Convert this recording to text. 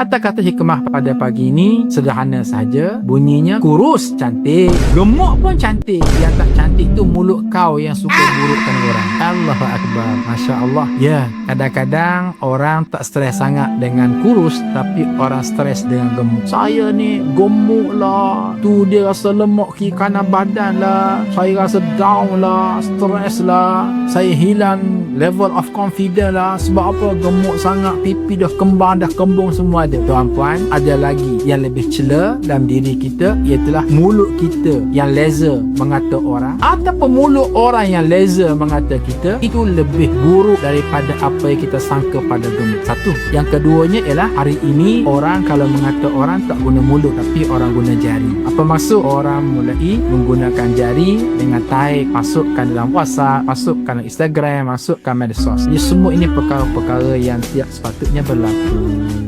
Kata-kata hikmah pada pagi ini sederhana saja. Bunyinya kurus cantik, gemuk pun cantik. Yang tak cantik tu mulut kau yang suka burukkan orang. Allahu akbar. Masya-Allah. Ya, kadang-kadang orang tak stres sangat dengan kurus tapi orang stres dengan gemuk. Saya ni gemuk lah. Tu dia rasa lemak kiri kanan badan lah. Saya rasa down lah, stres lah. Saya hilang level of confidence lah. Sebab apa? Gemuk sangat, pipi dah kembang, dah kembung semua ada. Tuan-puan, ada lagi yang lebih cela dalam diri kita ialah mulut kita yang laser mengata orang ataupun mulut orang yang laser mengata kita itu lebih buruk daripada apa yang kita sangka pada gemuk. Satu. Yang keduanya ialah hari ini orang kalau mengata orang tak guna mulut tapi orang guna jari. Apa maksud? Orang mulai menggunakan jari dengan taik masukkan dalam WhatsApp, masukkan dalam Instagram, masukkan medsos. Ini semua ini perkara-perkara yang tidak sepatutnya berlaku.